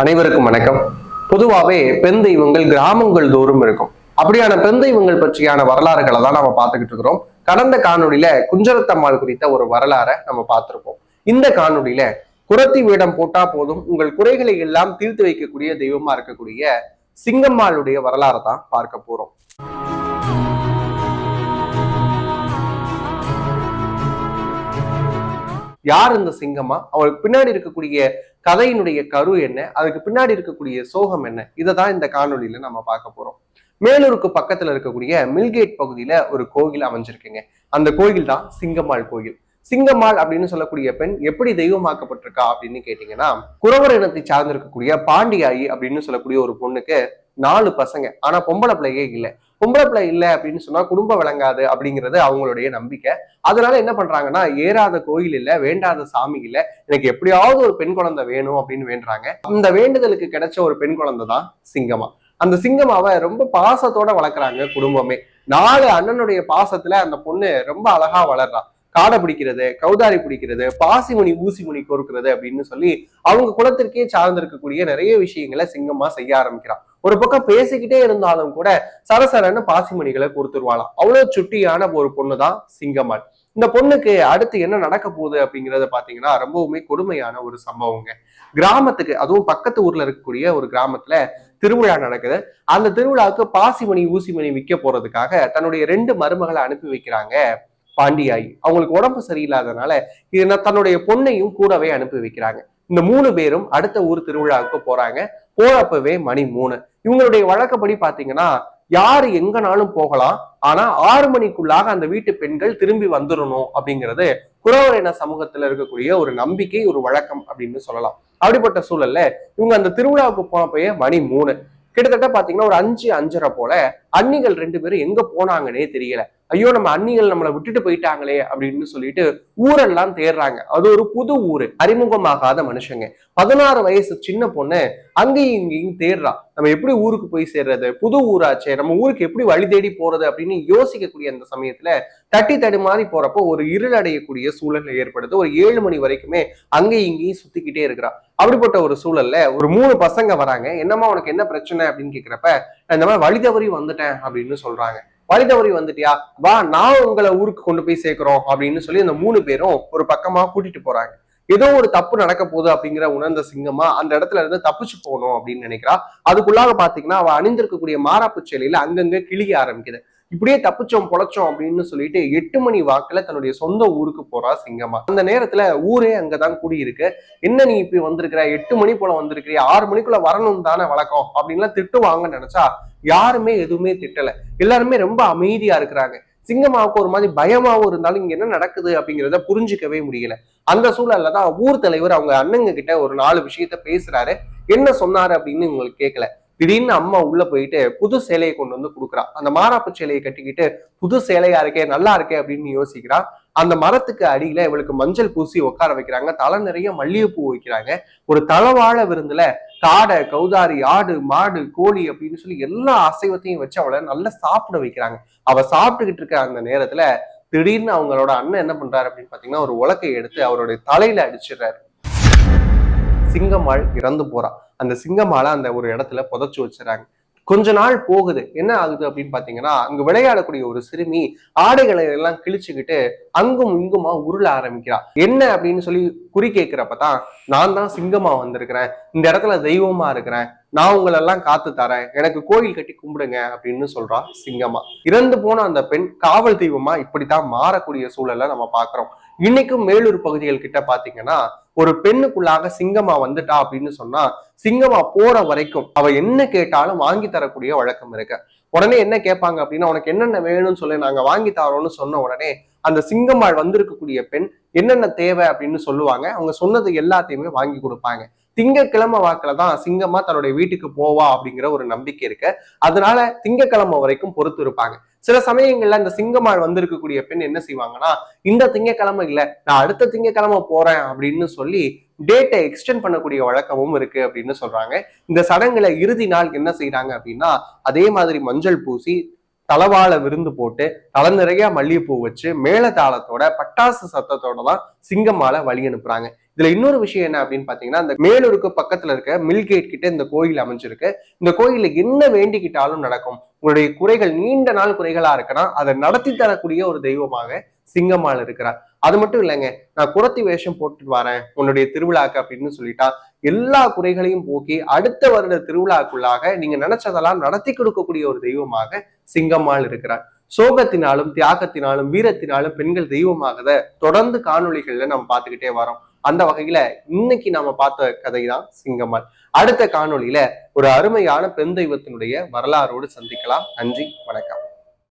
அனைவருக்கும் வணக்கம். பொதுவாகவே பெண் தெய்வங்கள் கிராமங்கள் தோறும் இருக்கும். அப்படியான பெண் தெய்வங்கள் பற்றியான வரலாறுகளை தான் நம்ம பார்த்துக்கிட்டு இருக்கிறோம். கடந்த காணொலியில குஞ்சரத்தம்மாள் குறித்த ஒரு வரலாறை நம்ம பார்த்திருப்போம். இந்த காணொலியில குரத்தி வேடம் போட்டா போதும் உங்கள் குறைகளை எல்லாம் தீர்த்து வைக்கக்கூடிய தெய்வமா இருக்கக்கூடிய சிங்கம்மாளுடைய வரலாறை தான் பார்க்க போறோம். யார் இந்த சிங்கம்மா? அவளுக்கு பின்னாடி இருக்கக்கூடிய கதையினுடைய கரு என்ன அதுக்கு பின்னாடி இருக்கக்கூடிய சோகம் என்ன இதை தான் இந்த காணொலியில நம்ம பார்க்க போறோம். மேலூருக்கு பக்கத்துல இருக்கக்கூடிய மில்கேட் பகுதியில ஒரு கோவில் அமைஞ்சிருக்குங்க. அந்த கோயில் தான் சிங்கம்மாள் கோயில். சிங்கம்மாள் அப்படின்னு சொல்லக்கூடிய பெண் எப்படி தெய்வமாக்கப்பட்டிருக்கா அப்படின்னு கேட்டீங்கன்னா குறவர் இனத்தை சார்ந்திருக்கக்கூடிய பாண்டியாயி அப்படின்னு சொல்லக்கூடிய ஒரு பொண்ணுக்கு நாலு பசங்க. ஆனா பொம்பளை பிள்ளையே இல்லை. பொம்பளை பிள்ளை இல்லை அப்படின்னு சொன்னா குடும்பம் விளங்காது அப்படிங்கிறது அவங்களுடைய நம்பிக்கை. அதனால என்ன பண்றாங்கன்னா ஏறாத கோயில் இல்ல வேண்டாத சாமி இல்ல எனக்கு எப்படியாவது ஒரு பெண் குழந்தை வேணும் அப்படின்னு வேண்டுறாங்க. அந்த வேண்டுதலுக்கு கிடைச்ச ஒரு பெண் குழந்தை தான் சிங்கமா அந்த சிங்கமாவை ரொம்ப பாசத்தோட வளர்க்குறாங்க குடும்பமே. நாலு அண்ணனுடைய பாசத்துல அந்த பொண்ணு ரொம்ப அழகா வளர்றான் காடை பிடிக்கிறது கௌதாரி பிடிக்கிறது பாசிமுனி ஊசிமுனி கோர்க்கிறது அப்படின்னு சொல்லி அவங்க குலத்திற்கே சார்ந்திருக்கக்கூடிய நிறைய விஷயங்களை சிங்கமா செய்ய ஆரம்பிக்கிறான் ஒரு பக்கம் பேசிக்கிட்டே இருந்தாலும் கூட சரசரன்னு பாசிமணிகளை கொடுத்துருவாளாம். அவ்வளவு சுட்டியான ஒரு பொண்ணு தான் சிங்கம்மாள். இந்த பொண்ணுக்கு அடுத்து என்ன நடக்க போகுது அப்படிங்கறத பாத்தீங்கன்னா ரொம்பவுமே கொடுமையான ஒரு சம்பவங்க. கிராமத்துக்கு அதுவும் பக்கத்து ஊர்ல இருக்கக்கூடிய ஒரு கிராமத்துல திருவிழா நடக்குது. அந்த திருவிழாவுக்கு பாசிமணி ஊசிமணி விற்க போறதுக்காக தன்னுடைய ரெண்டு மருமகளை அனுப்பி வைக்கிறாங்க பாண்டியாயி. அவங்களுக்கு உடம்பு சரியில்லாதனால இது தன்னுடைய பொண்ணையும் கூடவே அனுப்பி வைக்கிறாங்க. இந்த மூணு பேரும் அடுத்த ஊர் திருவிழாவுக்கு போறாங்க. போறப்பவே மணி மூணு. இவங்களுடைய வழக்கப்படி பாத்தீங்கன்னா யாரு எங்கனாலும் போகலாம். ஆனா ஆறு மணிக்குள்ளாக அந்த வீட்டு பெண்கள் திரும்பி வந்துடணும் அப்படிங்கிறது குறவர் இன சமூகத்துல இருக்கக்கூடிய ஒரு நம்பிக்கை ஒரு வழக்கம் அப்படின்னு சொல்லலாம். அப்படிப்பட்ட சூழல்ல இவங்க அந்த திருவிழாவுக்கு போனப்பயே மணி மூணு. கிட்டத்தட்ட பாத்தீங்கன்னா ஒரு அஞ்சு அஞ்சரை போல அன்னிகள் ரெண்டு பேரும் எங்க போனாங்கன்னே தெரியல. ஐயோ நம்ம அன்னிகள் நம்மளை விட்டுட்டு போயிட்டாங்களே அப்படின்னு சொல்லிட்டு ஊரெல்லாம் தேடுறாங்க அது ஒரு புது ஊரு அறிமுகமாகாத மனுஷங்க. பதினாறு வயசு சின்ன பொண்ணு அங்கேயும் இங்கேயும் தேடுறா நம்ம எப்படி ஊருக்கு போய் சேர்றது? புது ஊராச்சே. நம்ம ஊருக்கு எப்படி வழி தேடி போறது அப்படின்னு யோசிக்கக்கூடிய அந்த சமயத்துல தட்டி தடுமாறி போறப்போ ஒரு இருள் அடையக்கூடிய சூழல் ஏற்படுது. ஒரு ஏழு மணி வரைக்குமே அங்கேயும் இங்கேயும் சுத்திக்கிட்டே இருக்கிறா. அப்படிப்பட்ட ஒரு சூழல்ல ஒரு மூணு பசங்க வராங்க. என்னம்மா உனக்கு என்ன பிரச்சனை அப்படின்னு கேக்குறப்ப இந்த மாதிரி வழி தவறி வந்துட்டேன் அப்படின்னு சொல்றாங்க. வழி தவறி வந்துட்டியா? வா நான் உங்களை ஊருக்கு கொண்டு போய் சேர்க்கிறோம் அப்படின்னு சொல்லி அந்த மூணு பேரும் ஒரு பக்கமா கூட்டிட்டு போறாங்க. ஏதோ ஒரு தப்பு நடக்க போகுது அப்படிங்கிற உணர்ந்த சிங்கமா அந்த இடத்துல இருந்து தப்பிச்சு போகணும் அப்படின்னு நினைக்கிறா. அதுக்குள்ளாக பாத்தீங்கன்னா அவ அணிந்திருக்கக்கூடிய மாறாப்பு செயலியில அங்கங்க கிழிய ஆரம்பிக்குது. இப்படியே தப்பிச்சோம் பொழைச்சோம் அப்படின்னு சொல்லிட்டு எட்டு மணி வாக்குல தன்னுடைய சொந்த ஊருக்கு போறா சிங்கம்மா. அந்த நேரத்துல ஊரே அங்கதான் கூடியிருக்கு. என்ன நீ இப்படி வந்திருக்கிற? எட்டு மணி போல வந்திருக்கிறியா. ஆறு மணிக்குள்ள வரணும் தானே வழக்கம் அப்படின்லாம் திட்டுவாங்கன்னு நினைச்சா யாருமே எதுவுமே திட்டல. எல்லாருமே ரொம்ப அமைதியா இருக்கிறாங்க. சிங்கமாவுக்கு ஒரு மாதிரி பயமாவும் இருந்தாலும் இங்க என்ன நடக்குது அப்படிங்கிறத புரிஞ்சுக்கவே முடியல. அந்த சூழல்ல தான் ஊர் தலைவர் அவங்க அண்ணங்க கிட்ட ஒரு நாலு விஷயத்த பேசுறாரு. என்ன சொன்னாரு அப்படின்னு உங்களுக்கு கேட்கல திடீர்னு அம்மா உள்ள போயிட்டு புது சேலையை கொண்டு வந்து கொடுக்குறா. அந்த மாறாப்பு சேலையை கட்டிக்கிட்டு புது சேலையா இருக்கே நல்லா இருக்கே அப்படின்னு யோசிக்கிறா. அந்த மரத்துக்கு அடியில இவளுக்கு மஞ்சள் பூசி உட்கார வைக்கிறாங்க. தலை நிறைய மல்லிகைப்பூ வைக்கிறாங்க. ஒரு தளவாழ விருந்துல காடை கௌதாரி ஆடு மாடு கோழி அப்படின்னு சொல்லி எல்லா அசைவத்தையும் வச்சு அவளை நல்லா சாப்பிட வைக்கிறாங்க. அவ சாப்பிட்டுக்கிட்டு இருக்க அந்த நேரத்துல திடீர்னு அவங்களோட அண்ணன் என்ன பண்றாரு அப்படின்னு பாத்தீங்கன்னா ஒரு உலக்கை எடுத்து அவருடைய தலையில அடிச்சிடுறாரு. சிங்கம்மாள் இறந்து போறா. அந்த சிங்கம்மாளை அந்த ஒரு இடத்துல புதைச்சு வச்சுறாங்க கொஞ்ச நாள் போகுது. என்ன ஆகுது அப்படின்னு பாத்தீங்கன்னா அங்க விளையாடக்கூடிய ஒரு சிறுமி ஆடைகளை எல்லாம் கிழிச்சுக்கிட்டு அங்கும் இங்குமா உருள ஆரம்பிக்கிறா. என்ன அப்படின்னு சொல்லி குறி கேட்கிறப்பதான் நான் தான் சிங்கமா வந்திருக்கிறேன். இந்த இடத்துல தெய்வமா இருக்கிறேன். நான் உங்களெல்லாம் காத்து தரேன். எனக்கு கோயில் கட்டி கும்பிடுங்க அப்படின்னு சொல்றா சிங்கமா இறந்து போன அந்த பெண் காவல் தெய்வமா இப்படித்தான் மாறக்கூடிய சூழலை நம்ம பாக்குறோம் இன்னைக்கும் மேலூர் பகுதிகள் கிட்ட பாத்தீங்கன்னா ஒரு பெண்ணுக்குள்ளாக சிங்கமா வந்துட்டா அப்படின்னு சொன்னா சிங்கமா போற வரைக்கும் அவ என்ன கேட்டாலும் வாங்கி தரக்கூடிய வழக்கம் இருக்கு. உடனே என்ன கேட்பாங்க அப்படின்னா உனக்கு என்னென்ன வேணும்னு சொல்லி நாங்க வாங்கி தரோம்னு சொன்ன உடனே அந்த சிங்கம்மாள் வந்திருக்கக்கூடிய பெண் என்னென்ன தேவை அப்படின்னு சொல்லுவாங்க. அவங்க சொன்னது எல்லாத்தையுமே வாங்கி கொடுப்பாங்க. திங்கக்கிழமை வாக்குல தான் சிங்கமா தன்னுடைய வீட்டுக்கு போவா அப்படிங்கிற ஒரு நம்பிக்கை இருக்கு. அதனால திங்கக்கிழமை வரைக்கும் பொறுத்து இருப்பாங்க. சில சமயங்கள்ல இந்த சிங்கமாள் வந்திருக்கக்கூடிய பெண் என்ன செய்வாங்கன்னா இந்த திங்கக்கிழமை இல்ல நான் அடுத்த திங்கக்கிழமை போறேன் அப்படின்னு சொல்லி டேட்டை எக்ஸ்டெண்ட் பண்ணக்கூடிய வழக்கமும் இருக்கு அப்படின்னு சொல்றாங்க. இந்த சடங்குல இறுதி நாள் என்ன செய்யறாங்க அப்படின்னா அதே மாதிரி மஞ்சள் பூசி தலவாழ விருந்து போட்டு தலை நிறைய மல்லிகைப்பூ வச்சு மேலதாளத்தோட பட்டாசு சத்தத்தோட தான் சிங்கமால வழி அனுப்புறாங்க. இதுல இன்னொரு விஷயம் என்ன அப்படின்னு பாத்தீங்கன்னா இந்த மேலூருக்கு பக்கத்துல இருக்க மில்கேட் கிட்ட இந்த கோயில் அமைஞ்சிருக்கு. இந்த கோயில என்ன வேண்டிக்கிட்டாலும் நடக்கும். உங்களுடைய குறைகள் நீண்ட நாள் குறைகளா இருக்கலாம் அதை நடத்தி தரக்கூடிய ஒரு தெய்வமாக சிங்கம்மாள் இருக்கிறார். அது மட்டும் இல்லைங்க நான் குரத்தி வேஷம் போட்டுட்டு வரேன் உன்னுடைய திருவிழாக்கு அப்படின்னு சொல்லிட்டா எல்லா குறைகளையும் போக்கி அடுத்த வருட திருவிழாக்குள்ளாக நீங்க நினைச்சதெல்லாம் நடத்தி கொடுக்கக்கூடிய ஒரு தெய்வமாக சிங்கம்மாள் இருக்கிறார். சோகத்தினாலும் தியாகத்தினாலும் வீரத்தினாலும் பெண்கள் தெய்வமாகத தொடர்ந்து காணொளிகள்ல நம்ம பார்த்துக்கிட்டே வரோம். அந்த வகையில இன்னைக்கு நாம பார்த்த கதை தான் சிங்கம்மாள். அடுத்த காணொலியில ஒரு அருமையான பெண் தெய்வத்தினுடைய வரலாறோடு சந்திக்கலாம். நன்றி வணக்கம்.